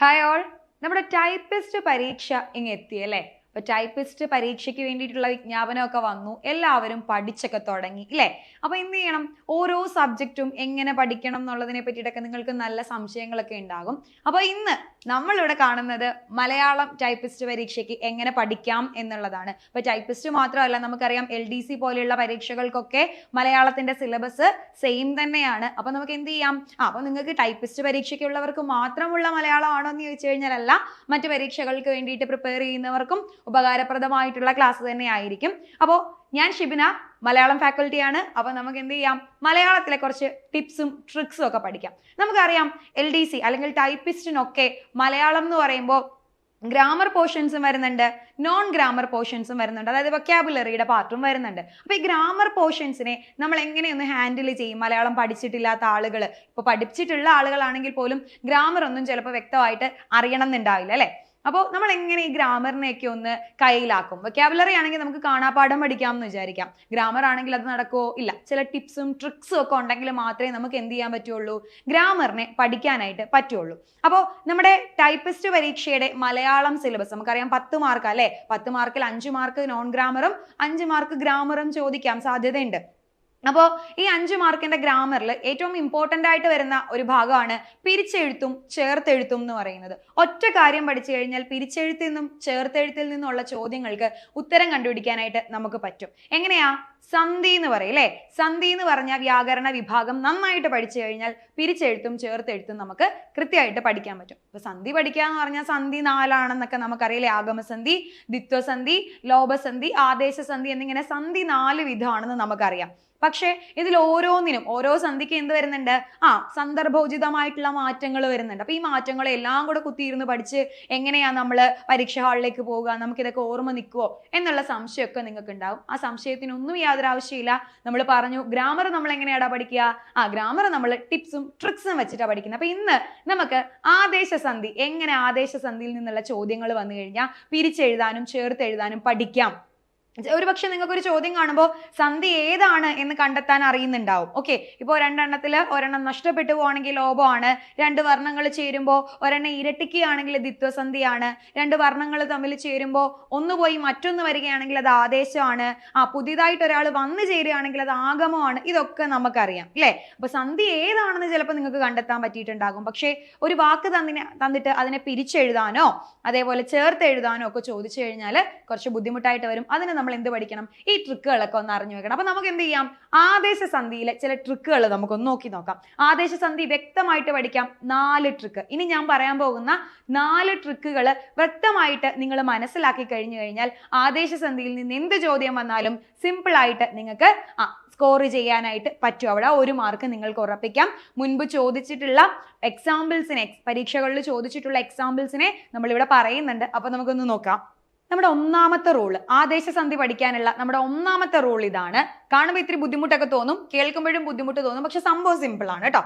Hi all നമ്മുടെ typist പരീക്ഷ ഇങ്ങ് എത്തി അല്ലേ? അപ്പൊ ടൈപ്പിസ്റ്റ് പരീക്ഷയ്ക്ക് വേണ്ടിയിട്ടുള്ള വിജ്ഞാപനമൊക്കെ വന്നു. എല്ലാവരും പഠിച്ചൊക്കെ തുടങ്ങി ഇല്ലേ? അപ്പോൾ എന്ത് ചെയ്യണം? ഓരോ സബ്ജക്റ്റും എങ്ങനെ പഠിക്കണം എന്നുള്ളതിനെ പറ്റിയിട്ടൊക്കെ നിങ്ങൾക്ക് നല്ല സംശയങ്ങളൊക്കെ ഉണ്ടാകും. അപ്പോൾ ഇന്ന് നമ്മളിവിടെ കാണുന്നത് മലയാളം ടൈപ്പിസ്റ്റ് പരീക്ഷയ്ക്ക് എങ്ങനെ പഠിക്കാം എന്നുള്ളതാണ്. ഇപ്പോൾ ടൈപ്പിസ്റ്റ് മാത്രമല്ല നമുക്കറിയാം എൽ ഡി സി പോലെയുള്ള പരീക്ഷകൾക്കൊക്കെ മലയാളത്തിന്റെ സിലബസ് സെയിം തന്നെയാണ്. അപ്പോൾ നമുക്ക് എന്ത് ചെയ്യാം? ആ അപ്പൊ നിങ്ങൾക്ക് ടൈപ്പിസ്റ്റ് പരീക്ഷയ്ക്കുള്ളവർക്ക് മാത്രമുള്ള മലയാളമാണോ എന്ന് ചോദിച്ചു കഴിഞ്ഞാലല്ല മറ്റു പരീക്ഷകൾക്ക് വേണ്ടിയിട്ട് പ്രിപ്പയർ ചെയ്യുന്നവർക്കും ഉപകാരപ്രദമായിട്ടുള്ള ക്ലാസ് തന്നെ ആയിരിക്കും. അപ്പോൾ ഞാൻ ഷിബിന മലയാളം ഫാക്കൽറ്റിയാണ് അപ്പോൾ നമുക്ക് എന്ത് ചെയ്യാം? മലയാളത്തിലെ കുറച്ച് ടിപ്സും ട്രിക്സും ഒക്കെ പഠിക്കാം. നമുക്കറിയാം എൽ ഡി സി അല്ലെങ്കിൽ ടൈപ്പിസ്റ്റിനൊക്കെ മലയാളം എന്ന് പറയുമ്പോൾ ഗ്രാമർ പോർഷൻസും വരുന്നുണ്ട് നോൺ ഗ്രാമർ പോർഷൻസും വരുന്നുണ്ട് അതായത് വൊക്കാബുലറിയുടെ പാർട്ടും വരുന്നുണ്ട്. അപ്പോൾ ഈ ഗ്രാമർ പോർഷൻസിനെ നമ്മൾ എങ്ങനെയൊന്ന് ഹാൻഡിൽ ചെയ്യും? മലയാളം പഠിച്ചിട്ടില്ലാത്ത ആളുകൾ ഇപ്പോൾ പഠിച്ചിട്ടുള്ള ആളുകളാണെങ്കിൽ പോലും ഗ്രാമർ ഒന്നും ചിലപ്പോൾ വ്യക്തമായിട്ട് അറിയണം എന്നുണ്ടാവില്ല അല്ലേ? അപ്പോൾ നമ്മൾ എങ്ങനെ ഈ ഗ്രാമറിനെയൊക്കെ ഒന്ന് കയ്യിലാക്കും? വൊക്കാബുലറി ആണെങ്കിൽ നമുക്ക് കാണാപ്പാഠം പഠിക്കാം എന്ന് വിചാരിക്കാം. ഗ്രാമർ ആണെങ്കിൽ അത് നടക്കുമോ ഇല്ല. ചില ടിപ്സും ട്രിക്സും ഒക്കെ ഉണ്ടെങ്കിൽ മാത്രമേ നമുക്ക് എന്ത് ചെയ്യാൻ പറ്റുള്ളൂ? ഗ്രാമറിനെ പഠിക്കാനായിട്ട് പറ്റുള്ളൂ. അപ്പോൾ നമ്മുടെ ടൈപ്പിസ്റ്റ് പരീക്ഷയുടെ മലയാളം സിലബസ് നമുക്കറിയാം പത്ത് മാർക്ക് അല്ലേ? പത്ത് മാർക്കിൽ അഞ്ച് മാർക്ക് നോൺ ഗ്രാമറും അഞ്ച് മാർക്ക് ഗ്രാമറും ചോദിക്കാം സാധ്യതയുണ്ട്. അപ്പോൾ ഈ അഞ്ച് മാർക്കിന്റെ ഗ്രാമറിൽ ഏറ്റവും ഇമ്പോർട്ടന്റ് ആയിട്ട് വരുന്ന ഒരു ഭാഗമാണ് പിരിച്ചെഴുത്തും ചേർത്തെഴുത്തും എന്ന് പറയുന്നത്. ഒറ്റ കാര്യം പഠിച്ചു കഴിഞ്ഞാൽ പിരിച്ചെഴുത്തിൽ നിന്നും ചേർത്തെഴുത്തിൽ നിന്നുള്ള ചോദ്യങ്ങൾക്ക് ഉത്തരം കണ്ടുപിടിക്കാനായിട്ട് നമുക്ക് പറ്റും. എങ്ങനെയാ? സന്ധി എന്ന് പറയും അല്ലേ? സന്ധി എന്ന് പറഞ്ഞ വ്യാകരണ വിഭാഗം നന്നായിട്ട് പഠിച്ചു കഴിഞ്ഞാൽ പിരിച്ചെഴുത്തും ചേർത്തെഴുത്തും നമുക്ക് കൃത്യമായിട്ട് പഠിക്കാൻ പറ്റും. ഇപ്പൊ സന്ധി പഠിക്കുക എന്ന് പറഞ്ഞാൽ സന്ധി നാലാണെന്നൊക്കെ നമുക്കറിയില്ലേ? ആഗമസന്ധി ദ്വിത്വസന്ധി ലോപസന്ധി ആദേശസന്ധി എന്നിങ്ങനെ സന്ധി നാല് വിധമാണെന്ന് നമുക്കറിയാം. പക്ഷേ ഇതിൽ ഓരോന്നിനും ഓരോ സന്ധിക്ക് എന്ത് വരുന്നുണ്ട്? ആ സന്ദർഭോചിതമായിട്ടുള്ള മാറ്റങ്ങൾ വരുന്നുണ്ട്. അപ്പൊ ഈ മാറ്റങ്ങളെ എല്ലാം കൂടെ കുത്തിയിരുന്ന് പഠിച്ച് എങ്ങനെയാ നമ്മൾ പരീക്ഷ ഹാളിലേക്ക് പോവുക നമുക്കിതൊക്കെ ഓർമ്മ നിൽക്കുമോ എന്നുള്ള സംശയമൊക്കെ നിങ്ങൾക്ക് ഉണ്ടാവും ആ സംശയത്തിനൊന്നും യാതൊരു ആവശ്യമില്ല നമ്മൾ പറഞ്ഞു ഗ്രാമർ നമ്മൾ എങ്ങനെയാടാ പഠിക്കുക? ആ ഗ്രാമർ നമ്മൾ ടിപ്സും ട്രിക്സും വെച്ചിട്ടാണ് പഠിക്കുന്നത്. അപ്പൊ ഇന്ന് നമുക്ക് ആദേശസന്ധി എങ്ങനെ ആദേശസന്ധിയിൽ നിന്നുള്ള ചോദ്യങ്ങൾ വന്നു കഴിഞ്ഞാൽ പിരിച്ചെഴുതാനും ചേർത്തെഴുതാനും പഠിക്കാം. ഒരു പക്ഷെ നിങ്ങൾക്ക് ഒരു ചോദ്യം കാണുമ്പോൾ സന്ധി ഏതാണ് എന്ന് കണ്ടെത്താൻ അറിയുന്നുണ്ടാവും. ഓക്കെ ഇപ്പോൾ രണ്ടെണ്ണത്തിൽ ഒരെണ്ണം നഷ്ടപ്പെട്ടു പോവാണെങ്കിൽ ലോഭമാണ് രണ്ട് വർണങ്ങൾ ചേരുമ്പോൾ ഒരെണ്ണം ഇരട്ടിക്കുകയാണെങ്കിൽ ദ്വിത്വസന്ധിയാണ് രണ്ട് വർണങ്ങൾ തമ്മിൽ ചേരുമ്പോൾ ഒന്ന് പോയി മറ്റൊന്ന് വരികയാണെങ്കിൽ അത് ആദേശമാണ്. ആ പുതിയതായിട്ട് ഒരാൾ വന്നു ചേരുകയാണെങ്കിൽ അത് ആഗമമാണ്. ഇതൊക്കെ നമുക്കറിയാം അല്ലേ? അപ്പോൾ സന്ധി ഏതാണെന്ന് ചിലപ്പോൾ നിങ്ങൾക്ക് കണ്ടെത്താൻ പറ്റിയിട്ടുണ്ടാകും. പക്ഷേ ഒരു വാക്ക് തന്നിനെ തന്നിട്ട് അതിനെ പിരിച്ചെഴുതാനോ അതേപോലെ ചേർത്ത് എഴുതാനോ ഒക്കെ ചോദിച്ചു കഴിഞ്ഞാൽ കുറച്ച് ബുദ്ധിമുട്ടായിട്ട് വരും. അതിന് നമ്മൾ എന്ത് പഠിക്കണം? ഈ ട്രിക്കുകളൊക്കെ ഒന്ന് അറിഞ്ഞു വെക്കണം. അപ്പൊ നമുക്ക് എന്ത് ചെയ്യാം? ആദേശ സന്ധിയിലെ ചില ട്രിക്കുകൾ നമുക്കൊന്ന് നോക്കി നോക്കാം. ആദേശ സന്ധി വ്യക്തമായിട്ട് പഠിക്കാം. നാല് ട്രിക്ക് ഇനി ഞാൻ പറയാൻ പോകുന്ന നാല് ട്രിക്കുകൾ വ്യക്തമായിട്ട് നിങ്ങൾ മനസ്സിലാക്കി കഴിഞ്ഞു കഴിഞ്ഞാൽ ആദേശ സന്ധിയിൽ നിന്ന് എന്ത് ചോദ്യം വന്നാലും സിമ്പിൾ ആയിട്ട് നിങ്ങൾക്ക് സ്കോർ ചെയ്യാനായിട്ട് പറ്റും. അവിടെ ഒരു മാർക്ക് നിങ്ങൾക്ക് ഉറപ്പിക്കാം. മുൻപ് ചോദിച്ചിട്ടുള്ള എക്സാമ്പിൾസിനെ പരീക്ഷകളിൽ ചോദിച്ചിട്ടുള്ള എക്സാമ്പിൾസിനെ നമ്മളിവിടെ പറയുന്നുണ്ട്. അപ്പൊ നമുക്കൊന്ന് നോക്കാം. നമ്മുടെ ഒന്നാമത്തെ റൂൾ ആദേശസന്ധി പഠിക്കാനുള്ള നമ്മുടെ ഒന്നാമത്തെ റൂൾ ഇതാണ്. കാണുമ്പോൾ ഇത്തിരി ബുദ്ധിമുട്ടൊക്കെ തോന്നും കേൾക്കുമ്പോഴും ബുദ്ധിമുട്ട് തോന്നും പക്ഷെ സംഭവം സിമ്പിൾ ആണ് കേട്ടോ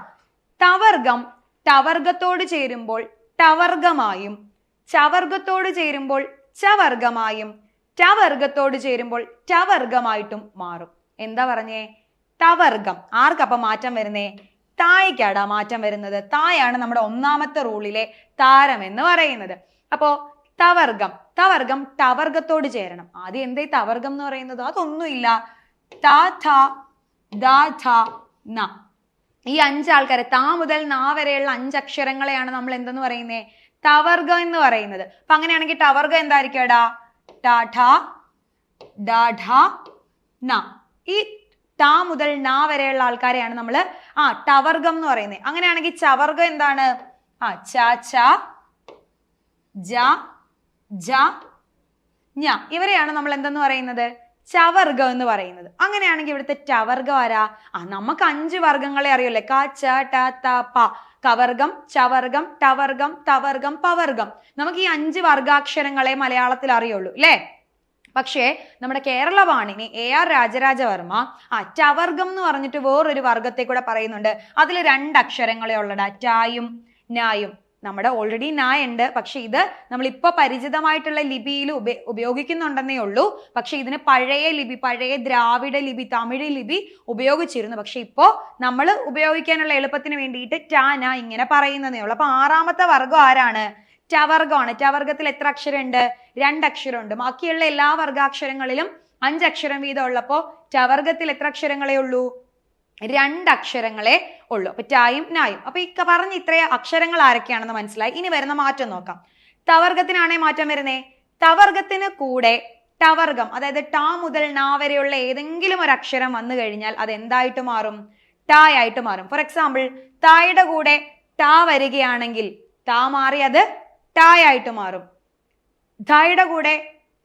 തവർഗം ടവർഗത്തോട് ചേരുമ്പോൾ ടവർഗമായും ചവർഗത്തോട് ചേരുമ്പോൾ ചവർഗമായും ടവർഗത്തോട് ചേരുമ്പോൾ ടവർഗമായിട്ടും മാറും. എന്താ പറഞ്ഞേ? തവർഗം. ആർക്കപ്പം മാറ്റം വരുന്നേ? തായ്ക്കാടാ മാറ്റം വരുന്നത്. തായാണ് നമ്മുടെ ഒന്നാമത്തെ റൂളിലെ താരം എന്ന് പറയുന്നത്. അപ്പോ തവർഗം തവർഗം ടവർഗത്തോട് ചേരണം. ആദ്യം എന്തേ തവർഗം എന്ന് പറയുന്നത്? അതൊന്നുമില്ല. താ ഥ ദാ ന. ഈ അഞ്ച് ആൾക്കാരെ താ മുതൽ നാ വരെയുള്ള അഞ്ചക്ഷരങ്ങളെയാണ് നമ്മൾ എന്തെന്ന് പറയുന്നത് തവർഗം എന്ന് പറയുന്നത്. അപ്പൊ അങ്ങനെയാണെങ്കിൽ ടവർഗം എന്തായിരിക്കും എടാ? ടാഠ ഡാഠ ന. ഈ ടാ മുതൽ നാ വരെയുള്ള ആൾക്കാരെയാണ് നമ്മൾ ആ ടവർഗം എന്ന് പറയുന്നത് അങ്ങനെയാണെങ്കിൽ ചവർഗം എന്താണ്? ആ ചാ ചാ ജ ഞ. ഇവരെയാണ് നമ്മൾ എന്തെന്ന് പറയുന്നത്? ചവർഗം എന്ന് പറയുന്നത്. അങ്ങനെയാണെങ്കിൽ ഇവിടുത്തെ ചവർഗം ആരാ? ആ നമുക്ക് അഞ്ച് വർഗങ്ങളെ അറിയല്ലേ ക ച ട ത പ. കവർഗം ചവർഗം ടവർഗം തവർഗം പവർഗം. നമുക്ക് ഈ അഞ്ച് വർഗാക്ഷരങ്ങളെ മലയാളത്തിൽ അറിയുള്ളൂ അല്ലേ പക്ഷേ നമ്മുടെ കേരള വാണിനി എ ആർ രാജരാജവർമ്മ ആ ടവർഗം എന്ന് പറഞ്ഞിട്ട് വേറൊരു വർഗത്തെ കൂടെ പറയുന്നുണ്ട്. അതിൽ രണ്ട് അക്ഷരങ്ങളെ ഉള്ളടാ ടായും നായും നമ്മുടെ ഓൾറെഡി നായ ഉണ്ട്. പക്ഷെ ഇത് നമ്മൾ ഇപ്പൊ പരിചിതമായിട്ടുള്ള ലിപിയിൽ ഉപ ഉപയോഗിക്കുന്നുണ്ടെന്നേ ഉള്ളൂ. പക്ഷെ ഇതിന് പഴയ ലിപി പഴയ ദ്രാവിഡ ലിപി തമിഴ് ലിപി ഉപയോഗിച്ചിരുന്നു. പക്ഷെ ഇപ്പോ നമ്മൾ ഉപയോഗിക്കാനുള്ള എളുപ്പത്തിന് വേണ്ടിയിട്ട് ടാന ഇങ്ങനെ പറയുന്നതേ ഉള്ളൂ. അപ്പൊ ആറാമത്തെ വർഗം ആരാണ്? ടവർഗമാണ്. ടവർഗത്തിൽ എത്ര അക്ഷരമുണ്ട്? രണ്ട് അക്ഷരമുണ്ട് ബാക്കിയുള്ള എല്ലാ വർഗാക്ഷരങ്ങളിലും അഞ്ചക്ഷരം വീതം ഉള്ളപ്പോ ടവർഗത്തിൽ എത്ര അക്ഷരങ്ങളേ ഉള്ളൂ? രണ്ട് അക്ഷരങ്ങളെ ഉള്ളൂ. അപ്പൊ ടായും നായും. അപ്പൊ ഈ പറഞ്ഞ ഇത്ര അക്ഷരങ്ങൾ ആരൊക്കെയാണെന്ന് മനസ്സിലായി. ഇനി വരുന്ന മാറ്റം നോക്കാം. തവർഗത്തിനാണേ മാറ്റം വരുന്നേ? തവർഗത്തിന് കൂടെ ടവർഗം അതായത് ട മുതൽ നാ വരെയുള്ള ഏതെങ്കിലും ഒരു അക്ഷരം വന്നു കഴിഞ്ഞാൽ അത് എന്തായിട്ട് മാറും? ടായ് ആയിട്ട് മാറും. ഫോർ എക്സാമ്പിൾ തായുടെ കൂടെ ടാ വരികയാണെങ്കിൽ ടാ മാറി അത് ടായ് ആയിട്ട് മാറും. ധായുടെ കൂടെ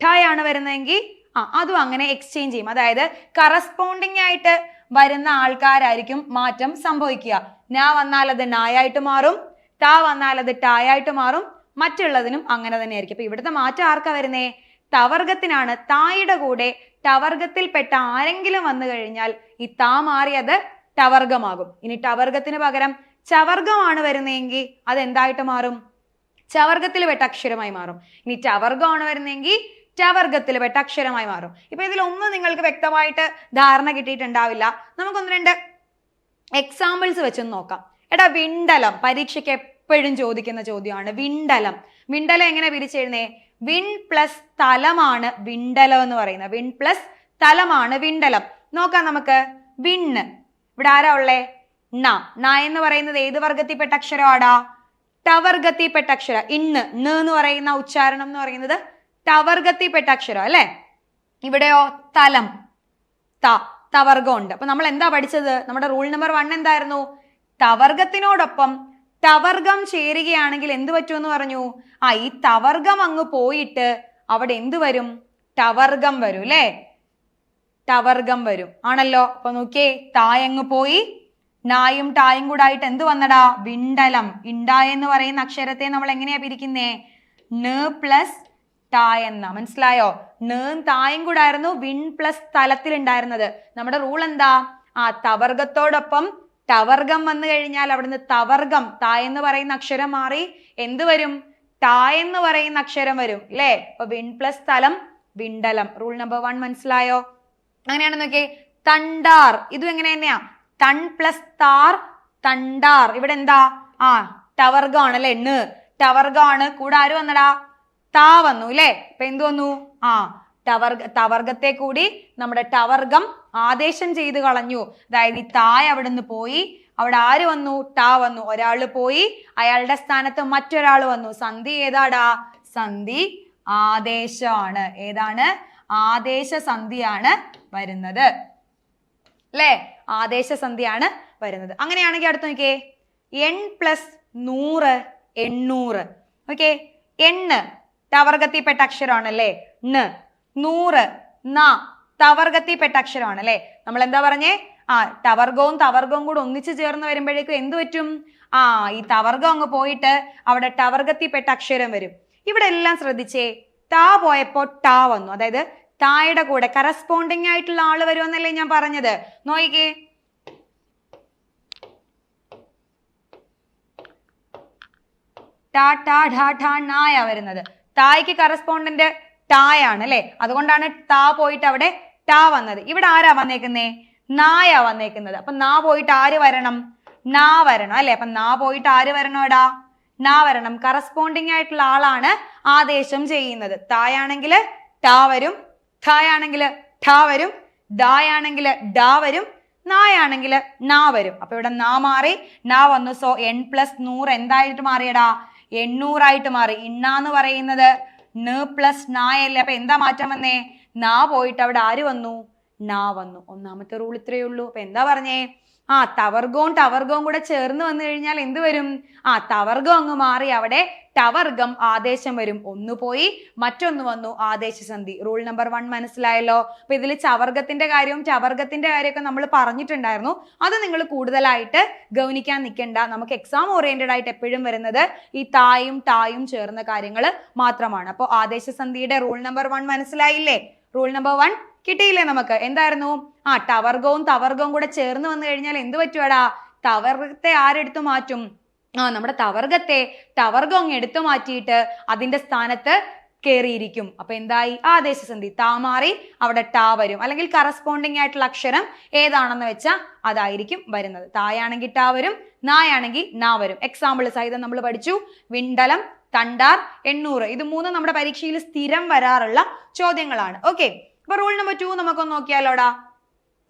ടായാണ് വരുന്നതെങ്കിൽ ആ അതും അങ്ങനെ എക്സ്ചേഞ്ച് ചെയ്യും. അതായത് കറസ്പോണ്ടിങ് ആയിട്ട് വരുന്ന ആൾക്കാരായിരിക്കും മാറ്റം സംഭവിക്കുക. ഞാൻ വന്നാൽ അത് നായായിട്ട് മാറും താ വന്നാൽ അത് ടായായിട്ട് മാറും മറ്റുള്ളതിനും അങ്ങനെ തന്നെയായിരിക്കും. അപ്പൊ ഇവിടുത്തെ മാറ്റം ആർക്കാ വരുന്നേ? തവർഗത്തിനാണ്. തായുടെ കൂടെ ടവർഗത്തിൽപ്പെട്ട ആരെങ്കിലും വന്നു കഴിഞ്ഞാൽ ഈ താ മാറിയത് ടവർഗമാകും ഇനി ടവർഗത്തിന് പകരം ചവർഗമാണ് വരുന്നതെങ്കിൽ അത് എന്തായിട്ട് മാറും? ചവർഗത്തിൽ പെട്ട അക്ഷരമായി മാറും. ഇനി ചവർഗമാണ് വരുന്നതെങ്കിൽ ചവർഗത്തിൽ പെട്ട അക്ഷരമായി മാറും. ഇപ്പൊ ഇതിലൊന്നും നിങ്ങൾക്ക് വ്യക്തമായിട്ട് ധാരണ കിട്ടിയിട്ടുണ്ടാവില്ല. നമുക്കൊന്ന് രണ്ട് എക്സാമ്പിൾസ് വെച്ചൊന്ന് നോക്കാം. എടാ വിണ്ടലം. പരീക്ഷയ്ക്ക് എപ്പോഴും ചോദിക്കുന്ന ചോദ്യമാണ്. വിണ്ടലം. വിണ്ടലം എങ്ങനെ പിരിച്ചെഴുന്നേ വിൺ പ്ലസ് തലമാണ് വിണ്ടലം എന്ന് പറയുന്നത്. വിൺ പ്ലസ് തലമാണ് വിണ്ടലം. നോക്കാം നമുക്ക്. വിണ്ണ് ഇവിടെ ആരാ ഉള്ളേ? ന. ന എന്ന് പറയുന്നത് ഏത് വർഗത്തിൽപ്പെട്ട അക്ഷരമാടാ? ടവർഗത്തിൽപ്പെട്ട അക്ഷരം. ഇന്ന്. ന എന്ന് പറയുന്ന ഉച്ചാരണം എന്ന് പറയുന്നത് ടവർഗത്തിൽപ്പെട്ട അക്ഷരം അല്ലെ? ഇവിടെയോ തലം ത തവർഗം ഉണ്ട് അപ്പൊ നമ്മൾ എന്താ പഠിച്ചത്? നമ്മുടെ റൂൾ നമ്പർ വൺ എന്തായിരുന്നു? തവർഗത്തിനോടൊപ്പം തവർഗം ചേരുകയാണെങ്കിൽ എന്ത് പറ്റുമെന്ന് പറഞ്ഞു? ആ ഈ തവർഗം അങ്ങ് പോയിട്ട് അവിടെ എന്ത് വരും? ടവർഗം വരും അല്ലേ? ടവർഗം വരും. ആണല്ലോ? അപ്പൊ നോക്കിയേ തായങ്ങ് പോയി. നായും ടായും കൂടെ ആയിട്ട് എന്ത് വന്നടാ? വിണ്ടലം. ഇണ്ടായെന്ന് പറയുന്ന അക്ഷരത്തെ നമ്മൾ എങ്ങനെയാ പിരിക്കുന്നേ? ന് പ്ലസ് ടാ എന്ന മനസ്സിലായോ? നേം തായും കൂടെ ആയിരുന്നു വിൺ പ്ലസ് തലത്തിൽ ഉണ്ടായിരുന്നത് നമ്മുടെ റൂൾ എന്താ? ആ തവർഗത്തോടൊപ്പം ടവർഗം വന്നു കഴിഞ്ഞാൽ അവിടുന്ന് തവർഗം താ എന്ന് പറയുന്ന അക്ഷരം മാറി എന്ത് വരും? ടാ എന്ന് പറയുന്ന അക്ഷരം വരും അല്ലേ അപ്പൊ വിൺ പ്ലസ് തലം വിണ്ടലം. റൂൾ നമ്പർ വൺ മനസ്സിലായോ? അങ്ങനെയാണ് നോക്കിയേ. തണ്ടാർ ഇതും എങ്ങനെ തന്നെയാ? തൺ പ്ലസ് താർ തണ്ടാർ. ഇവിടെ എന്താ? ആ ടവർഗാണ് അല്ലെ എണ്ണ് ടവർഗാണ് കൂടെ ആര് വന്നടാ? താ വന്നു അല്ലേ ഇപ്പൊ എന്ത് വന്നു? ആ ടവർഗ ടവർഗത്തെ കൂടി നമ്മുടെ ടവർഗം ആദേശം ചെയ്ത് കളഞ്ഞു. അതായത് ഈ തായ് അവിടുന്ന് പോയി അവിടെ ആര് വന്നു? ടാ വന്നു. ഒരാൾ പോയി അയാളുടെ സ്ഥാനത്ത് മറ്റൊരാൾ വന്നു. സന്ധി ഏതാടാ? സന്ധി ആദേശമാണ് ഏതാണ്? ആദേശ സന്ധിയാണ് വരുന്നത്. അല്ലേ? ആദേശ സന്ധിയാണ് വരുന്നത്. അങ്ങനെയാണെങ്കിൽ അടുത്ത് നോക്കിയേ. എൺ പ്ലസ് നൂറ് എണ്ണൂറ്. ഓക്കെ എണ്ണ്. തവർഗത്തിൽപ്പെട്ട അക്ഷരമാണല്ലേ? ന്. നൂറ്. ന. തവർഗത്തിൽപ്പെട്ട അക്ഷരമാണ് അല്ലേ നമ്മൾ എന്താ പറഞ്ഞേ? ആ തവർഗവും തവർഗവും കൂടെ ഒന്നിച്ചു ചേർന്ന് വരുമ്പോഴേക്കും എന്ത് പറ്റും? ആ ഈ തവർഗം അങ്ങ് പോയിട്ട് അവിടെ ടവർഗത്തിൽപ്പെട്ട അക്ഷരം വരും. ഇവിടെ എല്ലാം ശ്രദ്ധിച്ചേ. താ പോയപ്പോ ടാ വന്നു. അതായത് തായുടെ കൂടെ കറസ്പോണ്ടിങ് ആയിട്ടുള്ള ആൾ വരുമെന്നല്ലേ ഞാൻ പറഞ്ഞത്. നോയിക്കേ. ടാ ടാ ഠാ ഠാ നായ വരുന്നത്. തായ്ക്ക് കറസ്പോണ്ടന്റ് ടായാണ് അല്ലെ? അതുകൊണ്ടാണ് താ പോയിട്ട് അവിടെ ടാ വന്നത്. ഇവിടെ ആരാ വന്നേക്കുന്നേ? നായ വന്നേക്കുന്നത്. അപ്പൊ നാ പോയിട്ട് ആര് വരണം? നാ വരണം അല്ലെ? അപ്പൊ നാ പോയിട്ട് ആര് വരണോടാ നാ വരണം. കറസ്പോണ്ടിങ് ആയിട്ടുള്ള ആളാണ് ആദേശം ചെയ്യുന്നത്. തായാണെങ്കിൽ ടാ വരും ഠായാണെങ്കിൽ ഠാ വരും ദായാണെങ്കിൽ ഡാ വരും നായാണെങ്കിൽ നാ വരും. അപ്പൊ ഇവിടെ നാ മാറി നാ വന്നു. സോ എൻ പ്ലസ് നൂറ് എന്തായിട്ട് മാറിയടാ? എണ്ണൂറായിട്ട് മാറി. ഇണ്ണ എന്ന് പറയുന്നത് ന് പ്ലസ് നായല്ലേ. അപ്പൊ എന്താ മാറ്റം വന്നേ? നാ പോയിട്ട് അവിടെ ആര് വന്നു? നാ വന്നു. ഒന്നാമത്തെ റൂൾ ഇത്രയേ ഉള്ളൂ. അപ്പൊ എന്താ പറഞ്ഞേ? ആ തവർഗവും ടവർഗവും കൂടെ ചേർന്ന് വന്നു കഴിഞ്ഞാൽ എന്ത് വരും? ആ തവർഗം അങ്ങ് മാറി അവിടെ ടവർഗം ആദേശം വരും. ഒന്ന് പോയി മറ്റൊന്ന് വന്നു ആദേശസന്ധി റൂൾ നമ്പർ വൺ മനസ്സിലായല്ലോ? അപ്പൊ ഇതിൽ ചവർഗത്തിന്റെ കാര്യവും ചവർഗത്തിന്റെ കാര്യമൊക്കെ നമ്മൾ പറഞ്ഞിട്ടുണ്ടായിരുന്നു. അത് നിങ്ങൾ കൂടുതലായിട്ട് ഗൗനിക്കാൻ നിൽക്കേണ്ട നമുക്ക് എക്സാം ഓറിയന്റഡ് ആയിട്ട് എപ്പോഴും വരുന്നത് ഈ തായും ടായും ചേർന്ന കാര്യങ്ങൾ മാത്രമാണ്. അപ്പോൾ ആദേശസന്ധിയുടെ റൂൾ നമ്പർ വൺ മനസ്സിലായില്ലേ? റൂൾ നമ്പർ വൺ കിട്ടിയില്ലേ നമുക്ക്? എന്തായിരുന്നു? ആ ടവർഗവും തവർഗവും കൂടെ ചേർന്ന് വന്നു കഴിഞ്ഞാൽ എന്ത് പറ്റുവാടാ? തവർഗത്തെ ആരെടുത്തു മാറ്റും? ആ നമ്മുടെ തവർഗത്തെ തവർഗം അങ്ങ് എടുത്തു മാറ്റിയിട്ട് അതിന്റെ സ്ഥാനത്ത് കയറിയിരിക്കും അപ്പൊ എന്തായി? ആദേശസന്ധി. താ മാറി അവിടെ ടാ വരും. അല്ലെങ്കിൽ കറസ്പോണ്ടിങ് ആയിട്ടുള്ള അക്ഷരം ഏതാണെന്ന് വെച്ചാൽ അതായിരിക്കും വരുന്നത്. തായാണെങ്കിൽ ടാ വരും നായാണെങ്കിൽ നാ വരും. എക്സാമ്പിൾ സഹിതം നമ്മൾ പഠിച്ചു. വിണ്ടലം തണ്ടാർ എണ്ണൂറ്. ഇത് മൂന്നും നമ്മുടെ പരീക്ഷയിൽ സ്ഥിരം വരാറുള്ള ചോദ്യങ്ങളാണ്. ഓക്കെ അപ്പൊ റൂൾ നമ്പർ ടു നമുക്കൊന്ന് നോക്കിയാലോടാ.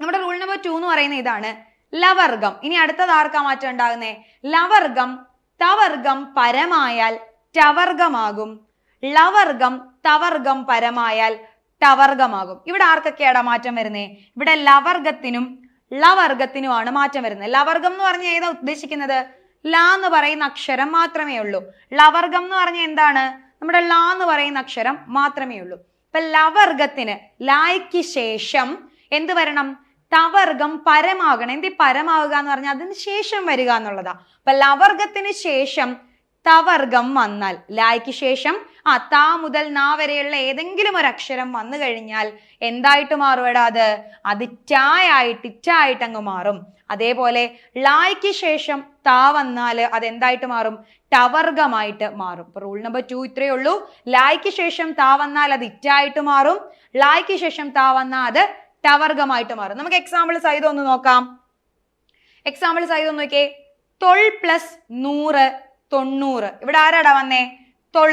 നമ്മുടെ റൂൾ നമ്പർ ടു എന്ന് പറയുന്ന ഇതാണ്. ലവർഗം. ഇനി അടുത്തത് ആർക്കാ മാറ്റം ഉണ്ടാകുന്നേ? ലവർഗം തവർഗം പരമായാൽ ടവർഗമാകും. ലവർഗം തവർഗം പരമായാൽ ടവർഗമാകും. ഇവിടെ ആർക്കൊക്കെയാടാ മാറ്റം വരുന്നേ? ഇവിടെ ലവർഗത്തിനും ലവർഗത്തിനുമാണ് മാറ്റം വരുന്നത്. ലവർഗം എന്ന് പറഞ്ഞാൽ ഏതാ ഉദ്ദേശിക്കുന്നത്? ല എന്ന് പറയുന്ന അക്ഷരം മാത്രമേ ഉള്ളൂ. ലവർഗം എന്ന് പറഞ്ഞാൽ എന്താണ്? നമ്മുടെ ല എന്ന് പറയുന്ന അക്ഷരം മാത്രമേ ഉള്ളൂ. ഇപ്പൊ ലവർഗത്തിന് ലായ്ക്ക് ശേഷം എന്ത് വരണം? തവർഗം പരമാകണം. എന്ത് പരമാവുക എന്ന് പറഞ്ഞാൽ അതിന് ശേഷം വരിക എന്നുള്ളതാ. അപ്പൊ ലവർഗത്തിന് ശേഷം തവർഗം വന്നാൽ ലായ്ക്ക് ശേഷം ആ താ മുതൽ നാ വരെയുള്ള ഏതെങ്കിലും ഒരു അക്ഷരം വന്നു കഴിഞ്ഞാൽ എന്തായിട്ട് മാറും അത്? അത് ടായായിട്ട് ഇറ്റായിട്ട് അങ്ങ് മാറും. അതേപോലെ ലായ്ക്ക് ശേഷം താ വന്നാൽ അത് എന്തായിട്ട് മാറും? ടവർഗമായിട്ട് മാറും. ഇപ്പൊ റൂൾ നമ്പർ ടു ഇത്രയേ ഉള്ളൂ. ലായ്ക്ക് ശേഷം താ വന്നാൽ അത് ഇറ്റായിട്ട് മാറും. ലായ്ക്ക് ശേഷം താ വന്നാൽ അത് ടവർഗമായിട്ട് മാറും. നമുക്ക് എക്സാമ്പിൾ സൈതം ഒന്ന് നോക്കാം. എക്സാമ്പിൾ സൈതം നോക്കിയേ. തൊൾ പ്ലസ് നൂറ് തൊണ്ണൂറ്. ഇവിടെ ആരാടാ വന്നേ? തൊൾ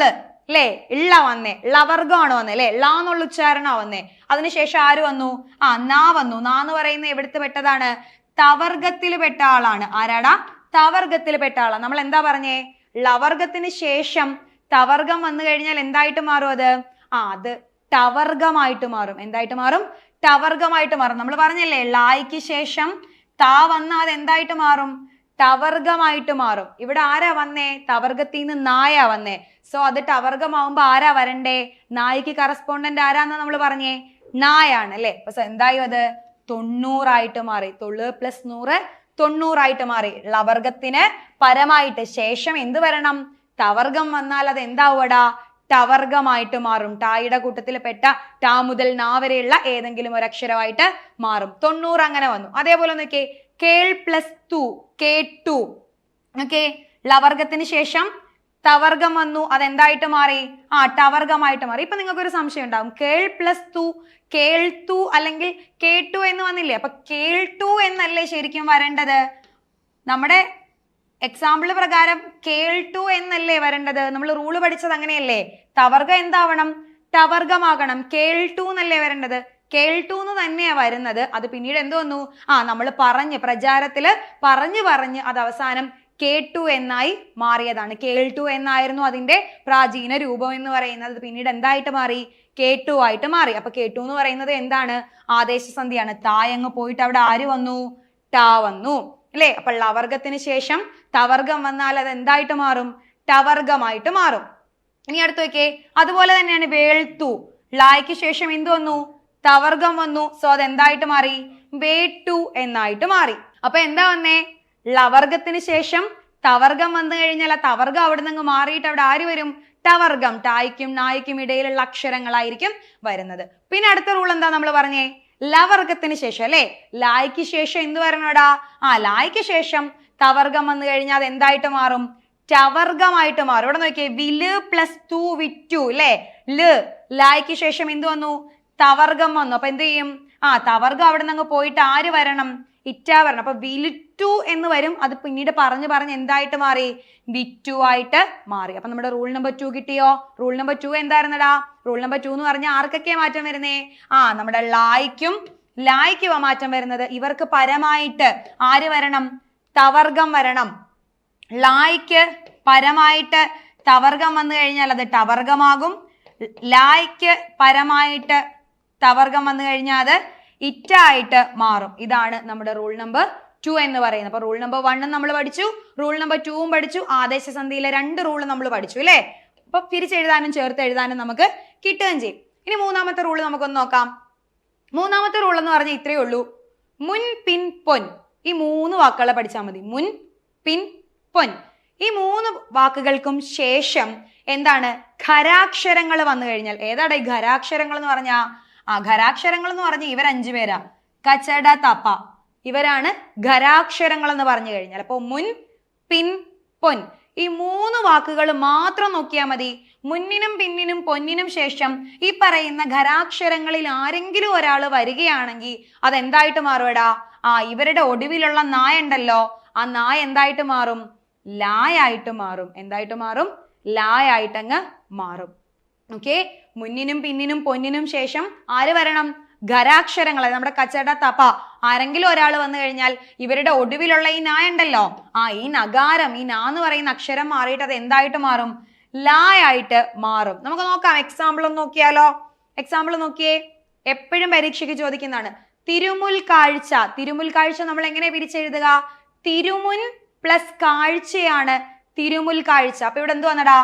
അല്ലേ ഇള്ള വന്നേ. ലവർഗമാണ് വന്നേ അല്ലേ എന്നുള്ള ഉച്ചാരണ വന്നേ. അതിനുശേഷം ആര് വന്നു? ആ നാ വന്നു. നാ എന്ന് പറയുന്ന എവിടുത്തെ പെട്ടതാണ്? തവർഗത്തിൽ പെട്ട ആളാണ്. ആരാടാ? തവർഗത്തിൽ പെട്ട ആളാണ് നമ്മൾ എന്താ പറഞ്ഞേ? ലവർഗത്തിന് ശേഷം തവർഗം വന്നു കഴിഞ്ഞാൽ എന്തായിട്ട് മാറും അത്? ആ അത് ടവർഗമായിട്ട് മാറും. എന്തായിട്ട് മാറും? ടവർഗമായിട്ട് മാറും. നമ്മൾ പറഞ്ഞല്ലേ ലായ്ക്ക് ശേഷം താ വന്നാൽ അത് എന്തായിട്ട് മാറും? ടവർഗമായിട്ട് മാറും. ഇവിടെ ആരാ വന്നേ? തവർഗത്തിൽ നിന്ന് നായാ വന്നേ. സോ അത് ടവർഗമാവുമ്പോ ആരാ വരണ്ടേ? നായ്ക്ക് കറസ്പോണ്ടന്റ് ആരാന്ന് നമ്മൾ പറഞ്ഞേ? നായാണ് അല്ലേ? അപ്പൊ എന്തായി അത്? തൊണ്ണൂറായിട്ട് മാറി. തൊള്ളു പ്ലസ് നൂറ് തൊണ്ണൂറായിട്ട് മാറി. ലവർഗത്തിന് പരമായിട്ട് ശേഷം എന്ത് വരണം? തവർഗം വന്നാൽ അത് എന്താവടാ ടവർഗമായിട്ട് മാറും. ടായുടെ കൂട്ടത്തിൽ പെട്ട ടാ മുതൽ നാ വരെയുള്ള ഏതെങ്കിലും ഒരു അക്ഷരമായിട്ട് മാറും. തൊണ്ണൂറ് അങ്ങനെ വന്നു. അതേപോലെ നോക്കിയേ കേൾ plus two K to okay ലവർഗത്തിന് ശേഷം ടവർഗം വന്നു. അതെന്തായിട്ട് മാറി? ആ ടവർഗമായിട്ട് മാറി. ഇപ്പൊ നിങ്ങൾക്ക് ഒരു സംശയം ഉണ്ടാവും. കേൾ പ്ലസ് ടു കേൾത്തു അല്ലെങ്കിൽ കേട്ടു എന്ന് വന്നില്ലേ? അപ്പൊ കേൾ ടു എന്നല്ലേ ശരിക്കും വരേണ്ടത്? നമ്മുടെ എക്സാമ്പിൾ പ്രകാരം കേൾട്ടു എന്നല്ലേ വരേണ്ടത്? നമ്മൾ റൂൾ പഠിച്ചത് അങ്ങനെയല്ലേ? തവർഗ എന്താവണം? ടവർഗമാകണം ടു എന്നല്ലേ വരേണ്ടത്? കേൾട്ടു എന്ന് തന്നെയാ വരുന്നത്. അത് പിന്നീട് എന്ത് വന്നു? ആ നമ്മൾ പറഞ്ഞ് പ്രചാരത്തിൽ പറഞ്ഞു പറഞ്ഞ് അത് അവസാനം കേട്ടു എന്നായി മാറിയതാണ്. കേൾട്ടു എന്നായിരുന്നു അതിന്റെ പ്രാചീന രൂപം എന്ന് പറയുന്നത്. പിന്നീട് എന്തായിട്ട് മാറി? കേട്ടു ആയിട്ട് മാറി. അപ്പൊ കേട്ടു എന്ന് പറയുന്നത് എന്താണ്? ആദേശസന്ധിയാണ്. തായങ്ങ് പോയിട്ട് അവിടെ ആര് വന്നു? ടാ വന്നു. അല്ലേ? അപ്പൊ ലവർഗത്തിന് ശേഷം തവർഗം വന്നാൽ അത് എന്തായിട്ട് മാറും? ടവർഗമായിട്ട് മാറും. ഇനി അടുത്ത് നോക്കിയേ. അതുപോലെ തന്നെയാണ് വേൾത്തു ലായ്ക്ക് ശേഷം എന്ത് വന്നു? തവർഗം വന്നു. സോ അത് എന്തായിട്ട് മാറി? വേട്ടു എന്നായിട്ട് മാറി. അപ്പൊ എന്താ വന്നേ? ലവർഗത്തിന് ശേഷം തവർഗം വന്നു കഴിഞ്ഞാൽ ആ തവർഗം അവിടെ നിന്ന് മാറിയിട്ട് അവിടെ ആര് വരും? ടവർഗം ടായ്ക്കും നായ്ക്കും ഇടയിലുള്ള അക്ഷരങ്ങളായിരിക്കും വരുന്നത്. പിന്നെ അടുത്ത റൂൾ എന്താ നമ്മൾ പറഞ്ഞേ? ലവർഗത്തിന് ശേഷം അല്ലെ? ലായ്ക്ക് ശേഷം എന്ത് വരണോടാ? ആ ലായ്ക്ക് ശേഷം തവർഗം വന്നു കഴിഞ്ഞാൽ അത് എന്തായിട്ട് മാറും? ടവർഗമായിട്ട് മാറും. ഇവിടെ നോക്കിയേ വിൽ പ്ലസ് ടു വിറ്റു അല്ലെ? ൽ ലായ്ക്ക് ശേഷം എന്ത് വന്നു? തവർഗം വന്നു. അപ്പൊ എന്ത് ചെയ്യും? ആ തവർഗം അവിടെ നിന്ന് പോയിട്ട് ആര് വരണം? ഇറ്റ വരണം അപ്പൊ വിലിറ്റു എന്ന് വരും. അത് പിന്നീട് പറഞ്ഞു പറഞ്ഞ് എന്തായിട്ട് മാറി? വിറ്റു ആയിട്ട് മാറി. അപ്പൊ നമ്മുടെ റൂൾ നമ്പർ ടു കിട്ടിയോ? റൂൾ നമ്പർ ടു എന്തായിരുന്നടാ? റൂൾ നമ്പർ ടു എന്ന് പറഞ്ഞാൽ ആർക്കൊക്കെ മാറ്റം വരുന്നേ? ആ നമ്മുടെ ലായ്ക്കും ലായ്ക്കുവാ മാറ്റം വരുന്നത്. ഇവർക്ക് പരമായിട്ട് ആര് വരണം? തവർഗം വരണം. ലായ്ക്ക് പരമായിട്ട് തവർഗം വന്നു കഴിഞ്ഞാൽ അത് ടവർഗമാകും. ലായ്ക്ക് പരമായിട്ട് തവർഗം വന്നു കഴിഞ്ഞാൽ അത് ഇറ്റായിട്ട് മാറും. ഇതാണ് നമ്മുടെ റൂൾ നമ്പർ ടു എന്ന് പറയുന്നത്. അപ്പൊ റൂൾ നമ്പർ വണ്ണും നമ്മൾ പഠിച്ചു റൂൾ നമ്പർ ടൂവും പഠിച്ചു ആദേശസന്ധിയിലെ രണ്ട് റൂൾ നമ്മൾ പഠിച്ചു അല്ലേ? അപ്പൊ തിരിച്ചെഴുതാനും ചേർത്ത് എഴുതാനും നമുക്ക് കിട്ടുകയും ചെയ്യും. ഇനി മൂന്നാമത്തെ റൂൾ നമുക്കൊന്ന് നോക്കാം. മൂന്നാമത്തെ റൂൾ എന്ന് പറഞ്ഞാൽ ഇത്രയേ ഉള്ളൂ. മുൻ പിൻ പൊൻ. ഈ മൂന്ന് വാക്കുകളെ പഠിച്ചാൽ മതി. മുൻ പിൻ പൊൻ. ഈ മൂന്ന് വാക്കുകൾക്കും ശേഷം എന്താണ് ഖരാക്ഷരങ്ങൾ വന്നു കഴിഞ്ഞാൽ ഏതാണ് ഈ ഖരാക്ഷരങ്ങൾ എന്ന് പറഞ്ഞാ? ആ എന്ന് പറഞ്ഞ് ഇവർ അഞ്ചു പേരാ. കച്ചട തപ. ഇവരാണ് ഖരാക്ഷരങ്ങൾ എന്ന് പറഞ്ഞു കഴിഞ്ഞാൽ. അപ്പോൾ മുൻ പിൻ പൊൻ. ഈ മൂന്ന് വാക്കുകൾ മാത്രം നോക്കിയാൽ മതി. മുന്നിനും പിന്നിനും പൊന്നിനും ശേഷം ഈ പറയുന്ന ഖരാക്ഷരങ്ങളിൽ ആരെങ്കിലും ഒരാൾ വരികയാണെങ്കിൽ അതെന്തായിട്ട് മാറുമെടാ ആ ഇവരുടെ ഒടുവിലുള്ള നായ ഉണ്ടല്ലോ. ആ നായ എന്തായിട്ട് മാറും? ലായായിട്ട് മാറും. എന്തായിട്ട് മാറും? ലായായിട്ടങ്ങ് മാറും. ഓക്കെ? മുന്നിനും പിന്നിനും പൊന്നിനും ശേഷം ആര് വരണം? ഖരാക്ഷരങ്ങൾ നമ്മുടെ കച്ചട തപ. ആരെങ്കിലും ഒരാൾ വന്നു കഴിഞ്ഞാൽ ഇവരുടെ ഒടുവിലുള്ള ഈ നാ ഉണ്ടല്ലോ. ആ ഈ നഗാരം ഈ നാ എന്ന് പറയുന്ന അക്ഷരം മാറിയിട്ട് അത് എന്തായിട്ട് മാറും? ലായായിട്ട് മാറും. നമുക്ക് നോക്കാം എക്സാമ്പിൾ ഒന്ന് നോക്കിയാലോ? എക്സാമ്പിൾ നോക്കിയേ. എപ്പോഴും പരീക്ഷയ്ക്ക് ചോദിക്കുന്നതാണ് തിരുമുൽ കാഴ്ച. തിരുമുൽ കാഴ്ച നമ്മൾ എങ്ങനെ പിരിച്ചെഴുതുക? തിരുമുൻ പ്ലസ് കാഴ്ചയാണ് തിരുമുൽ കാഴ്ച. അപ്പൊ ഇവിടെ എന്ത് വന്നടാ?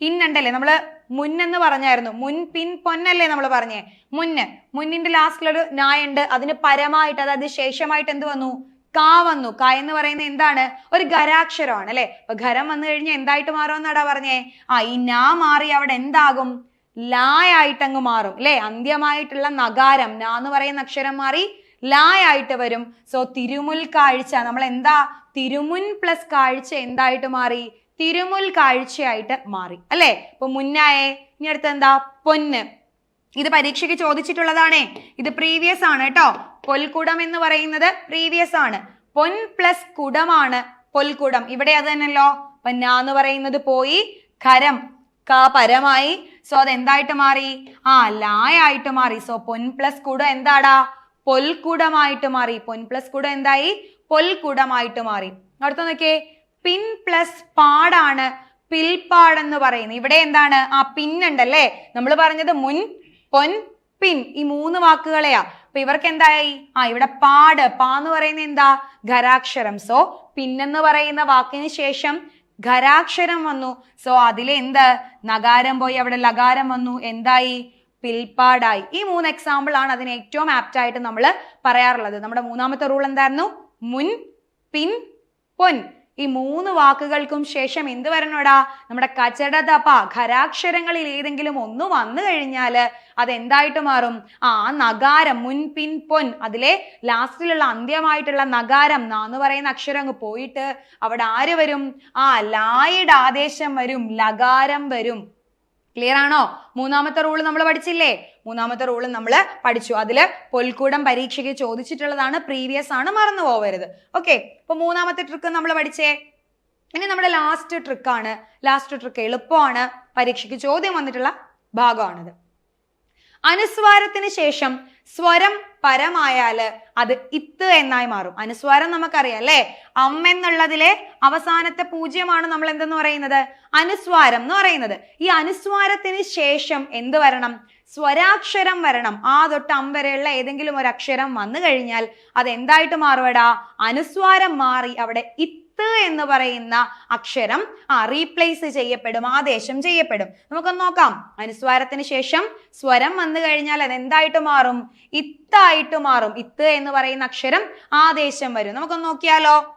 ഇന്നുണ്ടല്ലേ നമ്മൾ മുന്നെന്ന് പറഞ്ഞായിരുന്നു. മുൻ പിൻ പൊന്നല്ലേ നമ്മൾ പറഞ്ഞേ. മുന്ന്. മുന്നിന്റെ ലാസ്റ്റിലൊരു നായുണ്ട്. അതിന് പരമായിട്ട് അതായത് ശേഷമായിട്ട് എന്ത് വന്നു? കാ വന്നു. ക എന്ന് പറയുന്നത് എന്താണ്? ഒരു ഖരാക്ഷരമാണ് അല്ലെ? അപ്പൊ ഖരം വന്നു കഴിഞ്ഞാൽ എന്തായിട്ട് മാറുമെന്നാടാ പറഞ്ഞേ? ആ ഈ നാ മാറി അവിടെ എന്താകും? ലായായിട്ടങ്ങ് മാറും അല്ലെ? അന്ത്യമായിട്ടുള്ള നഗാരം. നാ എന്ന് പറയുന്ന അക്ഷരം മാറി ലായായിട്ട് വരും. സോ തിരുമുൽ കാഴ്ച നമ്മൾ എന്താ തിരുമുൻ പ്ലസ് കാഴ്ച എന്തായിട്ട് മാറി? തിരുമുൽ കാഴ്ചയായിട്ട് മാറി. അല്ലേ? ഇപ്പൊ മുന്നായെ ഇനി അടുത്ത് എന്താ? പൊന്ന്. ഇത് പരീക്ഷയ്ക്ക് ചോദിച്ചിട്ടുള്ളതാണേ. ഇത് പ്രീവിയസ് ആണ് കേട്ടോ. പൊൽക്കുടം എന്ന് പറയുന്നത് പ്രീവിയസ് ആണ്. പൊൻ പ്ലസ് കുടമാണ് പൊൽക്കുടം. ഇവിടെ അത് തന്നെയല്ലോ. അപ്പൊ എന്ന് പറയുന്നത് പോയി കരം ക പരമായി. സോ അത് എന്തായിട്ട് മാറി? ആ ലായായിട്ട് മാറി. സോ പൊൻ പ്ലസ് കുടം എന്താടാ? പൊൽക്കുടമായിട്ട് മാറി. പൊൻ പ്ലസ് കുടം എന്തായി? പൊൽക്കുടമായിട്ട് മാറി. അടുത്ത നോക്കിയേ. പിൻ പ്ലസ് പാടാണ് പിൽപ്പാടെന്ന് പറയുന്നത്. ഇവിടെ എന്താണ്? ആ പിൻ ഉണ്ടല്ലേ? നമ്മൾ പറഞ്ഞത് മുൻ പൊൻ പിൻ ഈ മൂന്ന് വാക്കുകളെയാ. അപ്പൊ ഇവർക്ക് എന്തായി? ആ ഇവിടെ പാട്. പാ എന്ന് പറയുന്നത് എന്താ? ഖരാക്ഷരം. സോ പിന്നെന്ന് പറയുന്ന വാക്കിന് ശേഷം ഖരാക്ഷരം വന്നു. സോ അതിലെ എന്ത്? നഗാരം പോയി. അവിടെ ലകാരം വന്നു. എന്തായി? പിൽപ്പാടായി ഈ മൂന്ന് എക്സാമ്പിൾ ആണ് അതിന് ഏറ്റവും ആപ്റ്റ് ആയിട്ട് നമ്മൾ പറയാറുള്ളത്. നമ്മുടെ മൂന്നാമത്തെ റൂൾ എന്തായിരുന്നു? മുൻ പിൻ പൊൻ. ഈ മൂന്ന് വാക്കുകൾക്കും ശേഷം എന്ത് വരണോടാ? നമ്മുടെ കച്ചടതപ ഖരാക്ഷരങ്ങളിൽ ഏതെങ്കിലും ഒന്ന് വന്നു കഴിഞ്ഞാൽ അതെന്തായിട്ട് മാറും? ആ നഗാരം മുൻ പിൻ പൊൻ അതിലെ ലാസ്റ്റിലുള്ള അന്ത്യമായിട്ടുള്ള നഗാരം നാന്ന് പറയുന്ന അക്ഷരം അങ്ങ് പോയിട്ട് അവിടെ ആര് വരും? ആ ലായുടെ ആദേശം വരും ലകാരം വരും. ക്ലിയർ ആണോ? മൂന്നാമത്തെ റൂൾ നമ്മൾ പഠിച്ചില്ലേ? മൂന്നാമത്തെ റൂൾ നമ്മൾ പഠിച്ചു. അതിൽ പൊൽക്കൂടം പരീക്ഷയ്ക്ക് ചോദിച്ചിട്ടുള്ളതാണ് പ്രീവിയസ് ആണ് മറന്നു പോവരുത്. ഓക്കെ അപ്പൊ മൂന്നാമത്തെ ട്രിക്ക് നമ്മൾ പഠിച്ചേ? ഇനി നമ്മുടെ ലാസ്റ്റ് ട്രിക്കാണ് ലാസ്റ്റ് ട്രിക്ക് എളുപ്പമാണ്. പരീക്ഷയ്ക്ക് ചോദ്യം വന്നിട്ടുള്ള ഭാഗമാണിത്. അനുസ്വാരത്തിന് ശേഷം സ്വരം പരമായാൽ അത് ഇത്ത് എന്നായി മാറും. അനുസ്വാരം നമുക്കറിയാം അല്ലേ? അമ്മ എന്നുള്ളതിലെ അവസാനത്തെ പൂജ്യമാണ് നമ്മൾ എന്തെന്ന് പറയുന്നത്? അനുസ്വാരം എന്ന് പറയുന്നത്. ഈ അനുസ്വാരത്തിന് ശേഷം എന്ത് വരണം? സ്വരാക്ഷരം വരണം. ആ തൊട്ട് അം വരെയുള്ള ഏതെങ്കിലും ഒരു അക്ഷരം വന്നു കഴിഞ്ഞാൽ അത് എന്തായിട്ട് മാറുവടാ? അനുസ്വാരം മാറി അവിടെ ഇത്ത് എന്ന് പറയുന്ന അക്ഷരം ആ റീപ്ലേസ് ചെയ്യപ്പെടും ആദേശം ചെയ്യപ്പെടും. നമുക്കൊന്ന് നോക്കാം. അനുസ്വാരത്തിന് ശേഷം സ്വരം വന്നു കഴിഞ്ഞാൽ അത് എന്തായിട്ട് മാറും? ഇത്തായിട്ട് മാറും. ഇത്ത് എന്ന് പറയുന്ന അക്ഷരം ആദേശം വരും. നമുക്കൊന്ന് നോക്കിയാലോ?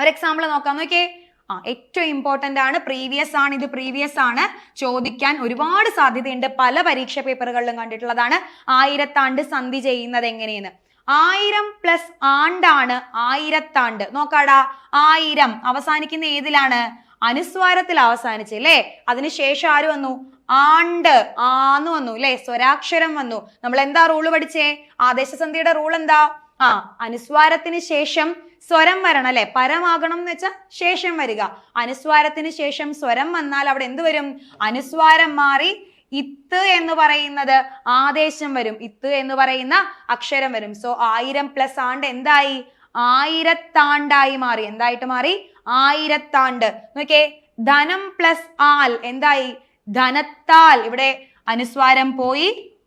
ഒരു എക്സാമ്പിൾ നോക്കാം. നോക്കിയേ. ആ ഏറ്റവും ഇമ്പോർട്ടന്റ് ആണ് പ്രീവിയസ് ആണ് ഇത് പ്രീവിയസ് ആണ്. ചോദിക്കാൻ ഒരുപാട് സാധ്യതയുണ്ട്. പല പരീക്ഷ പേപ്പറുകളിലും കണ്ടിട്ടുള്ളതാണ്. ആയിരത്താണ്ട് സന്ധി ചെയ്യുന്നത് എങ്ങനെയെന്ന്. ആയിരം പ്ലസ് ആണ്ടാണ് ആയിരത്താണ്ട്. നോക്കാടാ ആയിരം. അവസാനിക്കുന്ന ഏതിലാണ്? അനുസ്വാരത്തിൽ അവസാനിച്ചല്ലേ? അതിനുശേഷം ആര് വന്നു? ആണ്ട് ആന്ന് വന്നു അല്ലെ സ്വരാക്ഷരം വന്നു. നമ്മൾ എന്താ റൂൾ പഠിച്ചേ? ആദേശസന്ധിയുടെ റൂൾ എന്താ? ആ അനുസ്വാരത്തിന് ശേഷം സ്വരം വരണം അല്ലെ പരമാകണം എന്ന് വെച്ചാൽ ശേഷം വരിക. അനുസ്വാരത്തിന് ശേഷം സ്വരം വന്നാൽ അവിടെ എന്ത് വരും? അനുസ്വാരം മാറി ഇത്ത് എന്ന് പറയുന്നത് ആദേശം വരും. ഇത്ത് എന്ന് പറയുന്ന അക്ഷരം വരും. സോ ആയിരം പ്ലസ് ആണ്ട് എന്തായി? ആയിരത്താണ്ടായി മാറി. എന്തായിട്ട് മാറി? ആയിരത്താണ്ട്. നോക്കേ ധനം പ്ലസ് ആൽ എന്തായി? ധനത്താൽ. ഇവിടെ അനുസ്വാരം പോയി.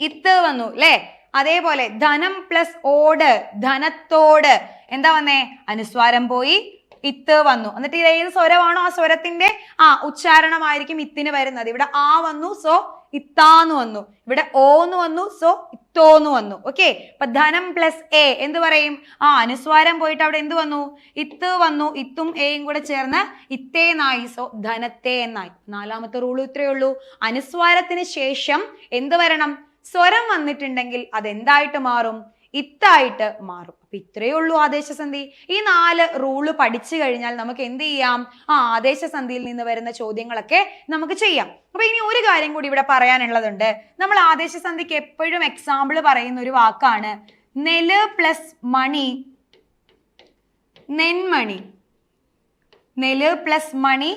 ഇത്ത് വന്നു അല്ലേ അതേപോലെ ധനം പ്ലസ് ഓട് ധനത്തോട്. എന്താ വന്നേ? അനുസ്വാരം പോയി. ഇത്ത് വന്നു. എന്നിട്ട് ഇത് ഏത് സ്വരമാണോ? ആ സ്വരത്തിന്റെ ആ ഉച്ചാരണമായിരിക്കും ഇത്തിന് വരുന്നത്. ഇവിടെ ആ വന്നു സോ ഇത്താന്ന് വന്നു. ഇവിടെ ഓന്ന് വന്നു സോ ഇത്തോന്ന് വന്നു. ഓക്കെ അപ്പൊ ധനം പ്ലസ് എ എന്ത് പറയും? ആ അനുസ്വാരം പോയിട്ട് അവിടെ എന്ത് വന്നു? ഇത്ത് വന്നു ഇത്തും എയും കൂടെ ചേർന്ന് ഇത്തേ നായി സോ ധനത്തെ എന്നായി. നാലാമത്തെ റൂൾ ഇത്രയേ ഉള്ളൂ. അനുസ്വാരത്തിന് ശേഷം എന്ത് വരണം? സ്വരം വന്നിട്ടുണ്ടെങ്കിൽ അതെന്തായിട്ട് മാറും? ഇത്തായിട്ട് മാറും. അപ്പൊ ഇത്രയേ ഉള്ളൂ ആദേശസന്ധി. ഈ നാല് റൂൾ പഠിച്ചു കഴിഞ്ഞാൽ നമുക്ക് എന്ത് ചെയ്യാം? ആ ആദേശസന്ധിയിൽ നിന്ന് വരുന്ന ചോദ്യങ്ങളൊക്കെ നമുക്ക് ചെയ്യാം. അപ്പൊ ഇനി ഒരു കാര്യം കൂടി ഇവിടെ പറയാനുള്ളതുണ്ട്. നമ്മൾ ആദേശസന്ധിക്ക് എപ്പോഴും എക്സാമ്പിൾ പറയുന്ന ഒരു വാക്കാണ്. നെൽ പ്ലസ് മണി നെന്മണി. നെൽ പ്ലസ് മണി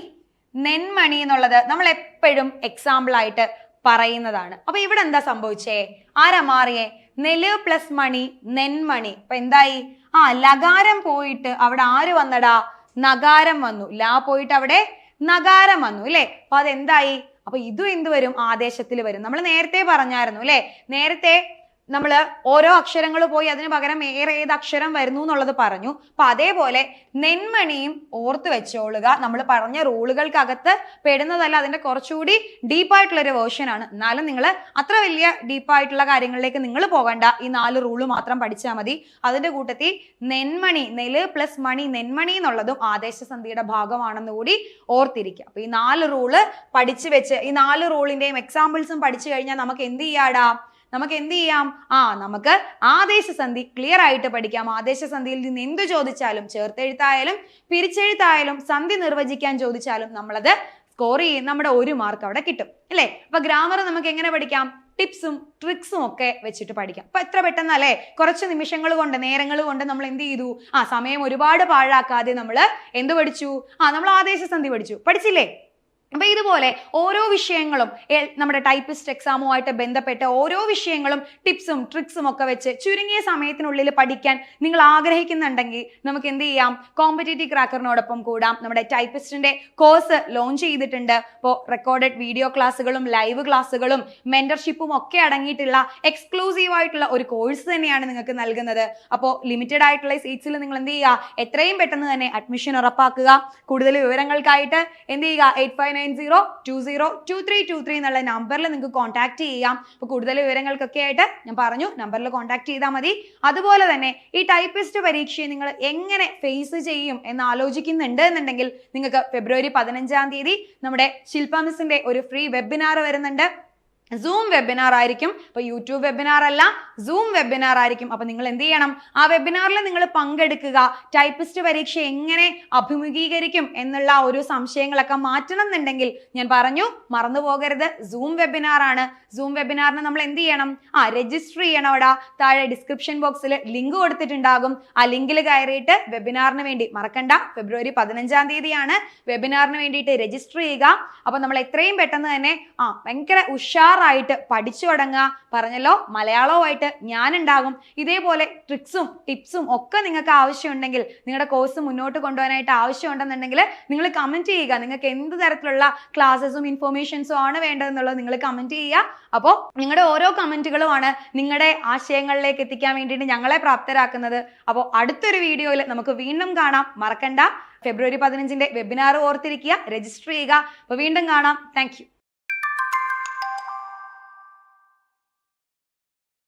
നെന്മണി എന്നുള്ളത് നമ്മൾ എപ്പോഴും എക്സാമ്പിൾ ആയിട്ട് പറയുന്നതാണ്. അപ്പൊ ഇവിടെ എന്താ സംഭവിച്ചേ? ആരാ മാറിയേ? നെൽ പ്ലസ് മണി നെന്മണി അപ്പൊ എന്തായി? ആ ലകാരം പോയിട്ട് അവിടെ ആര് വന്നടാ? നഗാരം വന്നു. ലാ പോയിട്ട് അവിടെ നഗാരം വന്നു അല്ലെ അപ്പൊ അതെന്തായി? അപ്പൊ ഇതും എന്ത് വരും? ആദേശത്തിൽ വരും. നമ്മൾ നേരത്തെ പറഞ്ഞായിരുന്നു അല്ലെ നേരത്തെ നമ്മൾ ഓരോ അക്ഷരങ്ങൾ പോയി അതിന് പകരം ഏറെ ഏത് അക്ഷരം വരുന്നു എന്നുള്ളത് പറഞ്ഞു. അപ്പൊ അതേപോലെ നെന്മണിയും ഓർത്ത് വെച്ചോളുക. നമ്മൾ പറഞ്ഞ റൂളുകൾക്കകത്ത് പെടുന്നതല്ല അതിന്റെ കുറച്ചുകൂടി ഡീപ്പായിട്ടുള്ള ഒരു വേർഷൻ ആണ്. എന്നാലും നിങ്ങൾ അത്ര വലിയ ഡീപ്പായിട്ടുള്ള കാര്യങ്ങളിലേക്ക് നിങ്ങൾ പോകണ്ട. ഈ നാല് റൂൾ മാത്രം പഠിച്ചാൽ മതി. അതിന്റെ കൂട്ടത്തിൽ നെന്മണി നെൽ പ്ലസ് മണി നെന്മണി എന്നുള്ളതും ആദേശസന്ധിയുടെ ഭാഗമാണെന്ന് കൂടി ഓർത്തിരിക്കുക. അപ്പൊ ഈ നാല് റൂൾ പഠിച്ചു വെച്ച് ഈ നാല് റൂളിന്റെയും എക്സാമ്പിൾസും പഠിച്ചു കഴിഞ്ഞാൽ നമുക്ക് എന്ത് ചെയ്യാടാ? നമുക്ക് എന്ത് ചെയ്യാം? ആ നമുക്ക് ആദേശസന്ധി ക്ലിയർ ആയിട്ട് പഠിക്കാം. ആദേശസന്ധിയിൽ നിന്ന് എന്ത് ചോദിച്ചാലും ചേർത്തെഴുത്തായാലും പിരിച്ചെഴുത്തായാലും സന്ധി നിർവചിക്കാൻ ചോദിച്ചാലും നമ്മളത് സ്കോർ ചെയ്യും. നമ്മുടെ ഒരു മാർക്ക് അവിടെ കിട്ടും. അല്ലേ? അപ്പൊ ഗ്രാമർ നമുക്ക് എങ്ങനെ പഠിക്കാം? ടിപ്സും ട്രിക്സും ഒക്കെ വെച്ചിട്ട് പഠിക്കാം. അപ്പൊ എത്ര പെട്ടെന്നല്ലേ കുറച്ച് നിമിഷങ്ങൾ കൊണ്ട് നേരങ്ങൾ കൊണ്ട് നമ്മൾ എന്ത് ചെയ്തു? ആ സമയം ഒരുപാട് പാഴാക്കാതെ നമ്മൾ എന്ത് പഠിച്ചു? ആ നമ്മൾ ആദേശസന്ധി പഠിച്ചു. പഠിച്ചില്ലേ? അപ്പൊ ഇതുപോലെ ഓരോ വിഷയങ്ങളും നമ്മുടെ ടൈപ്പിസ്റ്റ് എക്സാമുമായിട്ട് ബന്ധപ്പെട്ട ഓരോ വിഷയങ്ങളും ടിപ്സും ട്രിക്സും ഒക്കെ വെച്ച് ചുരുങ്ങിയ സമയത്തിനുള്ളിൽ പഠിക്കാൻ നിങ്ങൾ ആഗ്രഹിക്കുന്നുണ്ടെങ്കിൽ നമുക്ക് എന്ത് ചെയ്യാം? കോമ്പറ്റേറ്റീവ് ക്രാക്കറിനോടൊപ്പം കൂടാം. നമ്മുടെ ടൈപ്പിസ്റ്റിന്റെ കോഴ്സ് ലോഞ്ച് ചെയ്തിട്ടുണ്ട്. ഇപ്പോൾ റെക്കോർഡഡ് വീഡിയോ ക്ലാസ്സുകളും ലൈവ് ക്ലാസ്സുകളും മെന്റർഷിപ്പും ഒക്കെ അടങ്ങിയിട്ടുള്ള എക്സ്ക്ലൂസീവ് ആയിട്ടുള്ള ഒരു കോഴ്സ് തന്നെയാണ് നിങ്ങൾക്ക് നൽകുന്നത്. അപ്പോൾ ലിമിറ്റഡ് ആയിട്ടുള്ള സീറ്റ്സിൽ നിങ്ങൾ എന്ത് ചെയ്യുക? എത്രയും പെട്ടെന്ന് തന്നെ അഡ്മിഷൻ ഉറപ്പാക്കുക. കൂടുതൽ വിവരങ്ങൾക്കായിട്ട് എന്ത് ചെയ്യുക? Eight five nine zero two zero two three two three എന്നുള്ള നമ്പറിൽ നിങ്ങൾക്ക് കോൺടാക്ട് ചെയ്യാം. അപ്പോൾ കൂടുതൽ വിവരങ്ങൾക്കൊക്കെ ആയിട്ട് ഞാൻ പറഞ്ഞു നമ്പറിൽ കോൺടാക്ട് ചെയ്താൽ മതി. അതുപോലെ തന്നെ ഈ ടൈപ്പിസ്റ്റ് പരീക്ഷയെ നിങ്ങൾ എങ്ങനെ ഫേസ് ചെയ്യും എന്ന് ആലോചിക്കുന്നുണ്ട് എന്നുണ്ടെങ്കിൽ നിങ്ങൾക്ക് ഫെബ്രുവരി പതിനഞ്ചാം തീയതി നമ്മുടെ ശില്പ മിസ്സിന്റെ ഒരു ഫ്രീ വെബിനാർ വരുന്നുണ്ട്. സൂം വെബിനാർ ആയിരിക്കും. അപ്പൊ യൂട്യൂബ് വെബിനാർ അല്ല സൂം വെബിനാർ ആയിരിക്കും. അപ്പൊ നിങ്ങൾ എന്ത് ചെയ്യണം? ആ വെബിനാറിൽ നിങ്ങൾ പങ്കെടുക്കുക. ടൈപ്പിസ്റ്റ് പരീക്ഷ എങ്ങനെ അഭിമുഖീകരിക്കും എന്നുള്ള ഒരു സംശയങ്ങളൊക്കെ മാറ്റണം എന്നുണ്ടെങ്കിൽ ഞാൻ പറഞ്ഞു മറന്നു പോകരുത്. സൂം വെബിനാർ ആണ്. സൂം വെബിനാറിന് നമ്മൾ എന്ത് ചെയ്യണം? ആ രജിസ്റ്റർ ചെയ്യണം അവിടെ. താഴെ ഡിസ്ക്രിപ്ഷൻ ബോക്സിൽ ലിങ്ക് കൊടുത്തിട്ടുണ്ടാകും. ആ ലിങ്കിൽ കയറിയിട്ട് വെബിനാറിന് വേണ്ടി മറക്കണ്ട. ഫെബ്രുവരി പതിനഞ്ചാം തീയതിയാണ്. വെബിനാറിന് വേണ്ടിയിട്ട് രജിസ്റ്റർ ചെയ്യുക. അപ്പൊ നമ്മൾ എത്രയും പെട്ടെന്ന് തന്നെ ആ ഭയങ്കര ഉഷാറായിട്ട് പഠിച്ചു തുടങ്ങുക. പറഞ്ഞല്ലോ മലയാളവുമായിട്ട് ഞാനുണ്ടാകും. ഇതേപോലെ ട്രിക്സും ടിപ്സും ഒക്കെ നിങ്ങൾക്ക് ആവശ്യമുണ്ടെങ്കിൽ നിങ്ങളുടെ കോഴ്സ് മുന്നോട്ട് കൊണ്ടുപോകാനായിട്ട് ആവശ്യമുണ്ടെന്നുണ്ടെങ്കിൽ നിങ്ങൾ കമന്റ് ചെയ്യുക. നിങ്ങൾക്ക് എന്ത് തരത്തിലുള്ള ക്ലാസ്സസും ഇൻഫോർമേഷൻസും ആണ് വേണ്ടതെന്നുള്ളത് നിങ്ങൾ കമന്റ് ചെയ്യുക. അപ്പോൾ നിങ്ങളുടെ ഓരോ കമന്റുകളുമാണ് നിങ്ങളുടെ ആശയങ്ങളിലേക്ക് എത്തിക്കാൻ വേണ്ടിയിട്ട് ഞങ്ങളെ പ്രാപ്തരാക്കുന്നത്. അപ്പോൾ അടുത്തൊരു വീഡിയോയിൽ നമുക്ക് വീണ്ടും കാണാം. മറക്കണ്ട. ഫെബ്രുവരി പതിനഞ്ചിന്റെ വെബിനാർ ഓർത്തിരിക്കുക രജിസ്റ്റർ ചെയ്യുക. അപ്പോൾ വീണ്ടും കാണാം. താങ്ക്